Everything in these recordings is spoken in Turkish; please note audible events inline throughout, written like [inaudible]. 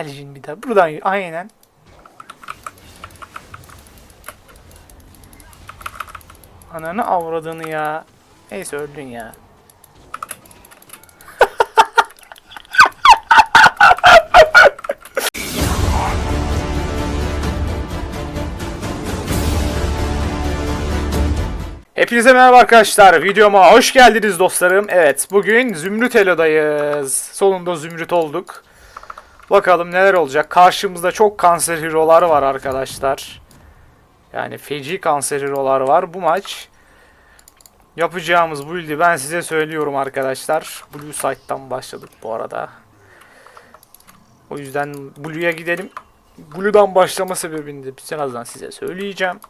Gel Jin bir daha. Buradan. Aynen. Ananı avradını ya. Neyse öldün ya. Hepinize merhaba arkadaşlar. Videoma hoş geldiniz dostlarım. Evet, bugün Zümrüt Elo'dayız. Sonunda Zümrüt olduk. Bakalım neler olacak. Karşımızda çok kanser hero'lar var arkadaşlar. Yani feci kanser hero'lar var. Bu maç yapacağımız build'i ben size söylüyorum arkadaşlar. Blue Side'dan başladık bu arada. O yüzden Blue'ya gidelim. Blue'dan başlama sebebini de birazdan size söyleyeceğim.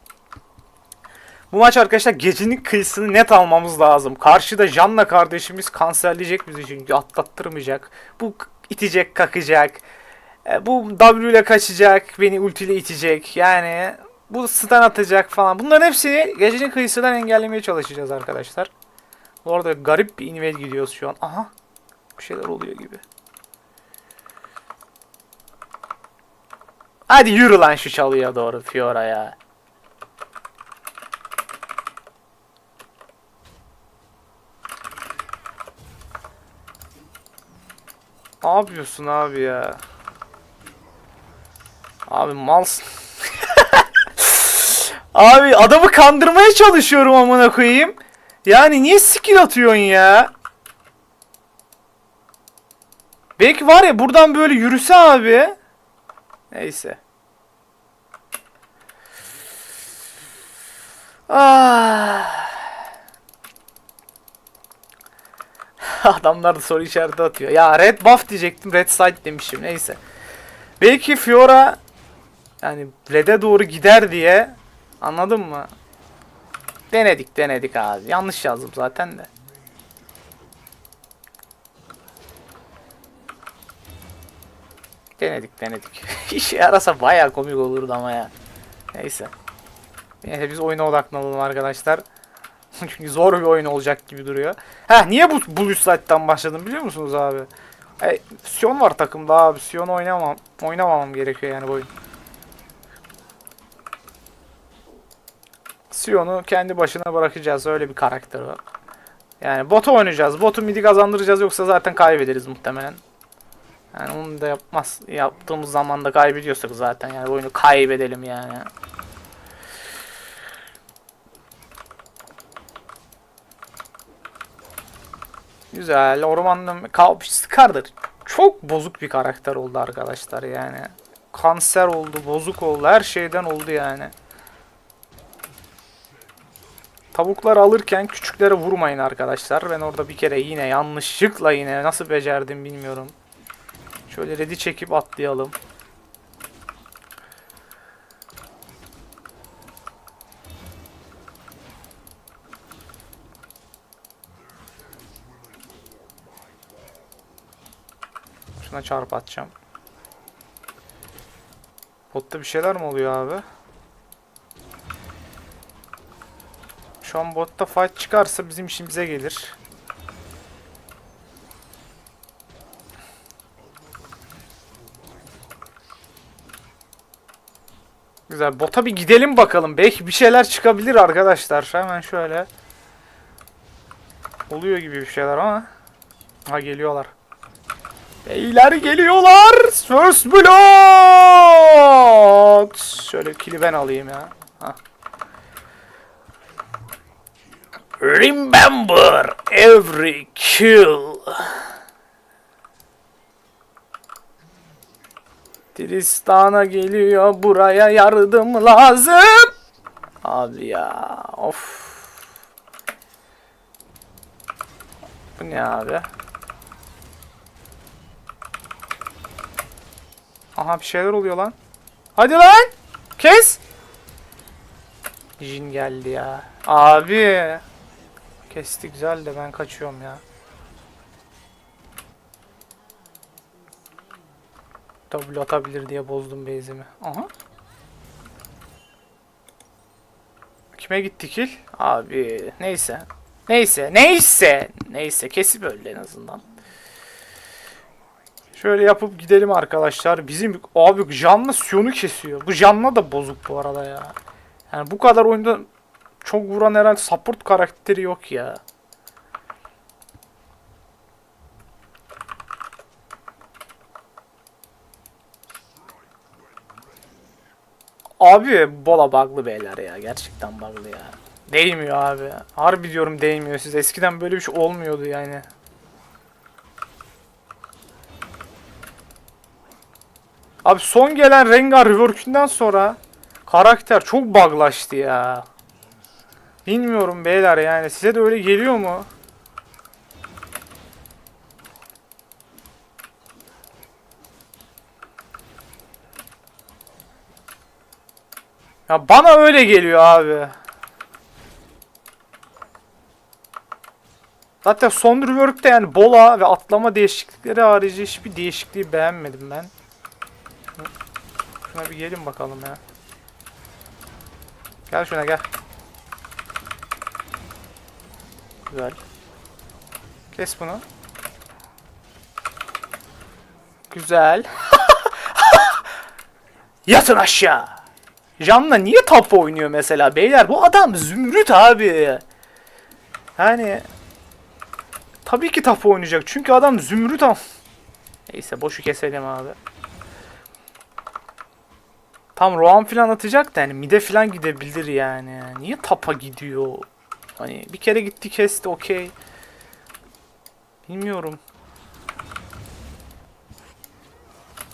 Bu maç arkadaşlar gecenin kıyısını net almamız lazım. Karşıda Janna kardeşimiz kanserleyecek bizi çünkü atlattırmayacak. Bu itecek kakacak. E, Bu W ile kaçacak. Beni ulti ile itecek. Yani bu stun atacak falan. Bunların hepsini gecenin kıyısından engellemeye çalışacağız arkadaşlar. Bu arada garip bir invade gidiyoruz şu an. Aha. Bir şeyler oluyor gibi. Hadi yürü lan şu çalıya doğru Fiora Ne yapıyorsun abi ya? Abi malsın. [laughs] abi adamı kandırmaya çalışıyorum amına koyayım. Yani niye skill atıyorsun ya? Belki var ya buradan böyle yürüse abi. Neyse. Ah. [laughs] Adamlar da soru işareti atıyor. Ya red buff diyecektim. Red side demişim. Neyse. Belki Fiora yani red'e doğru gider diye anladın mı? Denedik denedik abi. Yanlış yazdım zaten de. Denedik denedik. [laughs] İşe yarasa baya komik olurdu ama ya. Neyse. Neyse biz oyuna odaklanalım arkadaşlar. [laughs] Çünkü zor bir oyun olacak gibi duruyor. Heh niye bu Blue Side'dan başladım biliyor musunuz abi? E, Sion var takımda abi. Sion oynamam. Oynamamam gerekiyor yani bu oyun. Sion'u kendi başına bırakacağız. Öyle bir karakter var. Yani botu oynayacağız. Botu midi kazandıracağız yoksa zaten kaybederiz muhtemelen. Yani onu da yapmaz. Yaptığımız zaman da kaybediyorsak zaten yani oyunu kaybedelim yani. Güzel. Ormanlı Ka- Skardır. Çok bozuk bir karakter oldu arkadaşlar yani. Kanser oldu, bozuk oldu, her şeyden oldu yani. Tavuklar alırken küçüklere vurmayın arkadaşlar. Ben orada bir kere yine yanlışlıkla yine nasıl becerdim bilmiyorum. Şöyle ready çekip atlayalım. Şuna çarp. Botta bir şeyler mi oluyor abi? Şu an botta fight çıkarsa bizim işimize gelir. Güzel. Bota bir gidelim bakalım. Belki bir şeyler çıkabilir arkadaşlar. Hemen şöyle. Oluyor gibi bir şeyler ama. Ha geliyorlar. Beyler geliyorlar. First blood. Şöyle kili ben alayım ya. Hah. Remember every kill. Tristan'a geliyor buraya yardım lazım. Abi ya of. Bu ne abi? Aha bir şeyler oluyor lan. Hadi lan. Kes. Jin geldi ya. Abi. Kesti güzel de ben kaçıyorum ya. W atabilir diye bozdum base'imi. Aha. Kime gitti kill? Abi neyse. Neyse. Neyse. Neyse. Kesip öldü en azından. Şöyle yapıp gidelim arkadaşlar. Bizim abi Janna Sion'u kesiyor. Bu Janna da bozuk bu arada ya. Yani bu kadar oyunda çok vuran herhalde support karakteri yok ya. Abi bola bug'lı beyler ya. Gerçekten bug'lı ya. Değmiyor abi. Harbi diyorum değmiyor. Siz eskiden böyle bir şey olmuyordu yani. Abi son gelen Rengar rework'ünden sonra karakter çok buglaştı ya. Bilmiyorum beyler yani size de öyle geliyor mu? Ya bana öyle geliyor abi. Zaten son rework'te yani bola ve atlama değişiklikleri harici hiçbir değişikliği beğenmedim ben. Şuna bir gelin bakalım ya. Gel şuna gel. Güzel. Kes bunu. Güzel. [laughs] Yatın aşağı. Janna niye top oynuyor mesela beyler? Bu adam zümrüt abi. Yani tabii ki top oynayacak. Çünkü adam zümrüt am. Neyse boşu keselim abi. Tam Roam falan atacak da yani mide falan gidebilir yani. Niye tapa gidiyor? Hani bir kere gitti kesti okey. Bilmiyorum.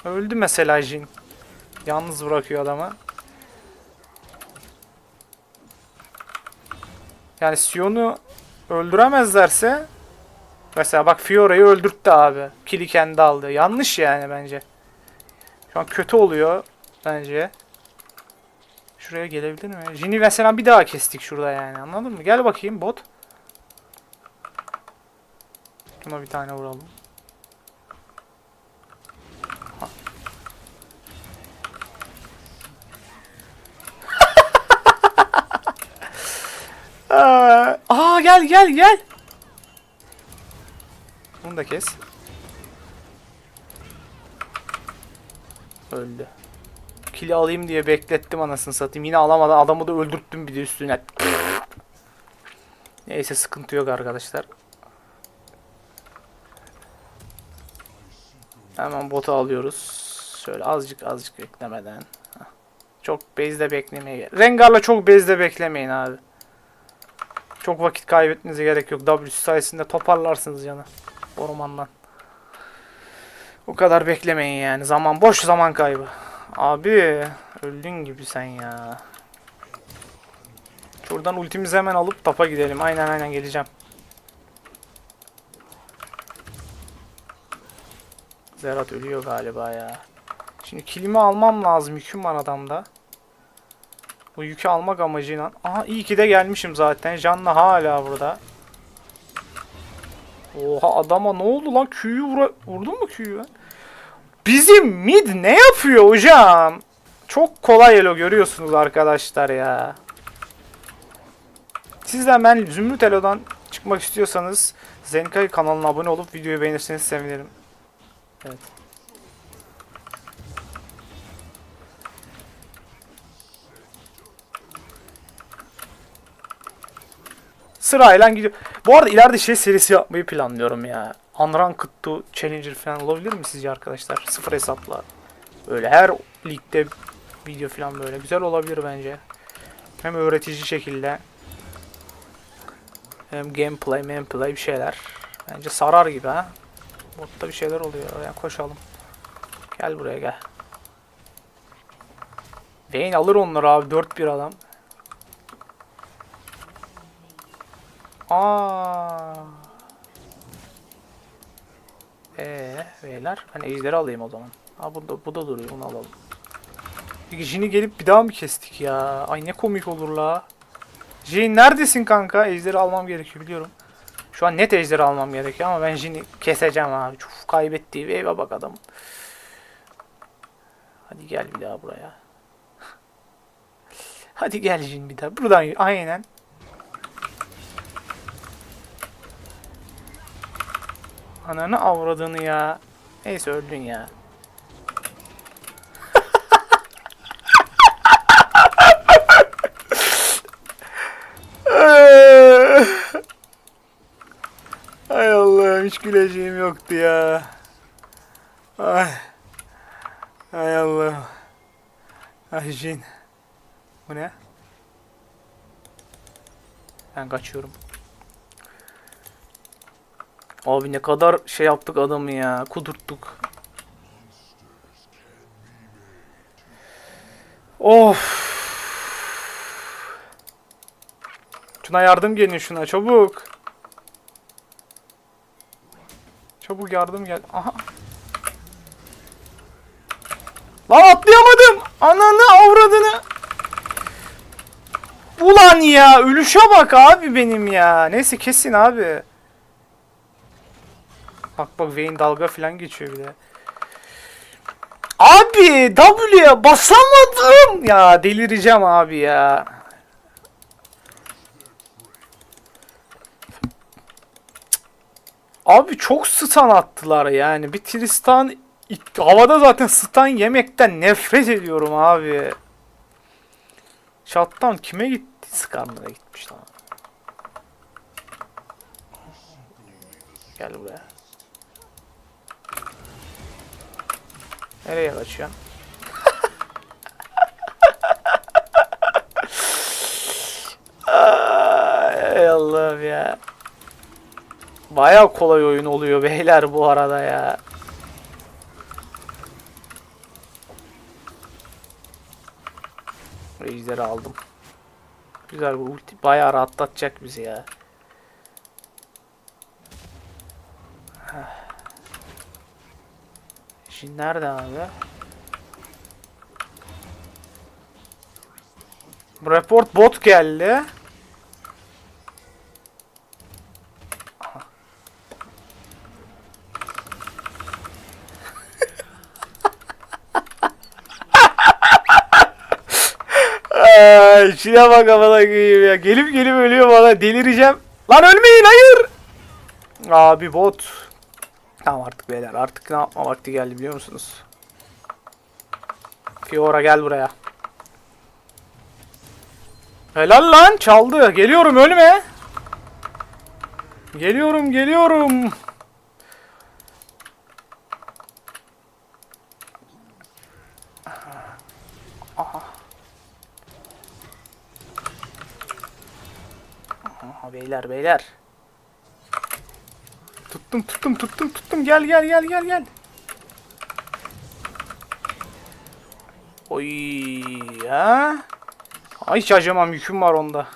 Öldü mesela Jin. Yalnız bırakıyor adamı. Yani Sion'u öldüremezlerse mesela bak Fiora'yı öldürttü abi. Kili aldı. Yanlış yani bence. Şu an kötü oluyor bence. Şuraya gelebilir mi? Jin'i mesela bir daha kestik şurada yani. Anladın mı? Gel bakayım bot. Buna bir tane vuralım. [laughs] Aa gel gel gel. Bunu da kes. Öldü. Kili alayım diye beklettim anasını satayım. Yine alamadan adamı da öldürttüm bir de üstüne. Neyse sıkıntı yok arkadaşlar. Hemen botu alıyoruz. Şöyle azıcık azıcık beklemeden. Çok base'de beklemeye. Rengar'la çok base'de beklemeyin abi. Çok vakit kaybetmenize gerek yok. W sayesinde toparlarsınız canı. Ormandan. O kadar beklemeyin yani. Zaman boş zaman kaybı. Abi öldün gibi sen ya. Şuradan ultimizi hemen alıp tapa gidelim. Aynen aynen geleceğim. Zerat ölüyor galiba ya. Şimdi kilimi almam lazım. Yüküm var adamda. Bu yükü almak amacıyla. Aha iyi ki de gelmişim zaten. Canla hala burada. Oha adama ne oldu lan? Q'yu vura... vurdun mu Q'yu? Bizim mid ne yapıyor hocam? Çok kolay elo görüyorsunuz arkadaşlar ya. Siz de hemen Zümrüt Elo'dan çıkmak istiyorsanız Zenkai kanalına abone olup videoyu beğenirseniz sevinirim. Evet. Sırayla gidiyor. Bu arada ileride şey serisi yapmayı planlıyorum ya. Unranked to Challenger falan olabilir mi sizce arkadaşlar? Sıfır hesapla. Böyle her ligde video falan böyle güzel olabilir bence. Hem öğretici şekilde hem gameplay, gameplay bir şeyler. Bence sarar gibi ha. Botta bir şeyler oluyor. Yani koşalım. Gel buraya gel. Vayne alır onları abi. 4-1 adam. Aa. Ee, beyler. Ben ejderi alayım o zaman. Ha bu da, bu da duruyor. Onu alalım. Peki Jin'i gelip bir daha mı kestik ya? Ay ne komik olur la. Jin neredesin kanka? Ejderi almam gerekiyor biliyorum. Şu an net ejderi almam gerekiyor ama ben Jin'i keseceğim abi. Çok kaybetti. Eyvah bak adam. Hadi gel bir daha buraya. [laughs] Hadi gel Jin bir daha. Buradan aynen. Ananı avradını ya. Neyse öldün ya. Ay Allah'ım hiç güleceğim yoktu ya. Ay. Ay Allah'ım. Ay Jin. Bu ne? Ben kaçıyorum. Abi ne kadar şey yaptık adamı ya. Kudurttuk. Of. Şuna yardım gelin şuna çabuk. Çabuk yardım gel. Aha. Lan atlayamadım. Ananı avradını. Ulan ya ölüşe bak abi benim ya. Neyse kesin abi. Bak bak Vayne dalga falan geçiyor bir de. Abi W'ye basamadım. Ya delireceğim abi ya. Abi çok stun attılar yani. Bir Tristan havada zaten stun yemekten nefret ediyorum abi. Shutdown kime gitti? Skarner'a gitmiş lan. Gel buraya. Nereye kaçıyorsun? Ay Allah'ım ya. Baya kolay oyun oluyor beyler bu arada ya. Ejder'i aldım. Güzel bu ulti bayağı rahatlatacak bizi ya. Heh. Şimdi nerede abi? Report bot geldi. Şuna bak amına koyayım ya. Gelip gelip ölüyor bana. Delireceğim. Lan ölmeyin hayır. Abi bot. Tamam artık beyler. Artık ne yapma vakti geldi biliyor musunuz? Fiora gel buraya. Helal lan çaldı. Geliyorum ölme. Geliyorum geliyorum. Aha. Aha beyler beyler. Tuttum tuttum tuttum tuttum gel gel gel gel gel. Oy ha. Ay hiç acımam yüküm var onda.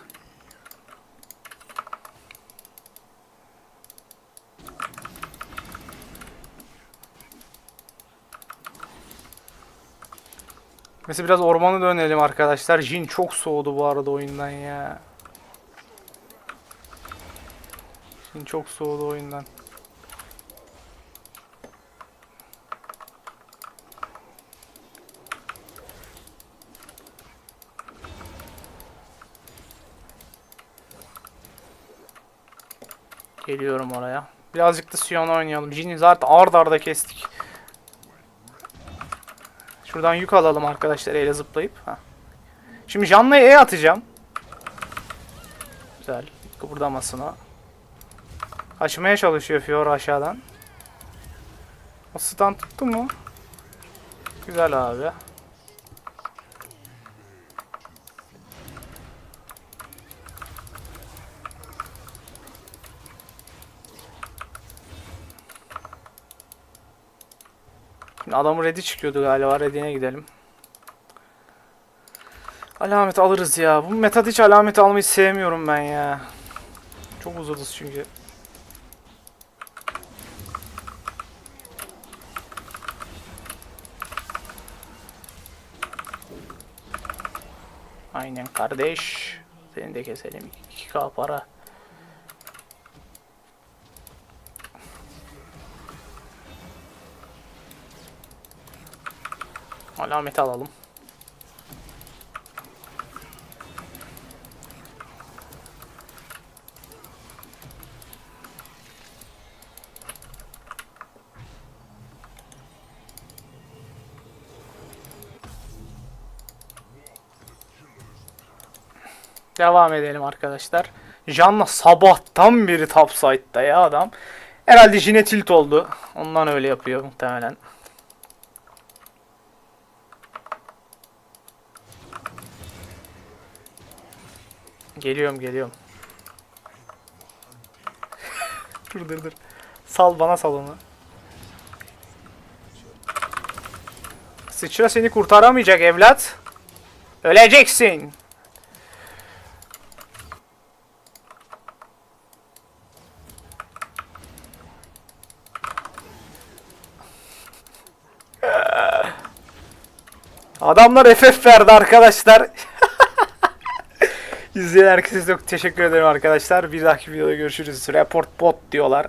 Mesela biraz ormana dönelim arkadaşlar. Jin çok soğudu bu arada oyundan ya. Jin çok soğudu oyundan. Geliyorum oraya. Birazcık da Sion oynayalım. Jin'i zaten ard arda kestik. Şuradan yük alalım arkadaşlar ele zıplayıp. Heh. Şimdi Janna'ya E atacağım. Güzel. Kıpırdamasın o. Kaçmaya çalışıyor Fiora aşağıdan. O stun tuttu mu? Güzel abi. Şimdi adamı ready çıkıyordu galiba. Ready'ne gidelim. Alamet alırız ya. Bu metada hiç alamet almayı sevmiyorum ben ya. Çok uzadız çünkü. Aynen kardeş. Seni de keselim. 2k para. Alameti alalım. Devam edelim arkadaşlar. Janna sabahtan beri top ya adam. Herhalde Jine tilt oldu. Ondan öyle yapıyor muhtemelen. Geliyorum geliyorum. [laughs] dur dur dur. Sal bana sal onu. Sıçra seni kurtaramayacak evlat. Öleceksin. [laughs] Adamlar FF verdi arkadaşlar. [laughs] İzleyen herkese çok teşekkür ederim arkadaşlar. Bir dahaki videoda görüşürüz. Report bot diyorlar.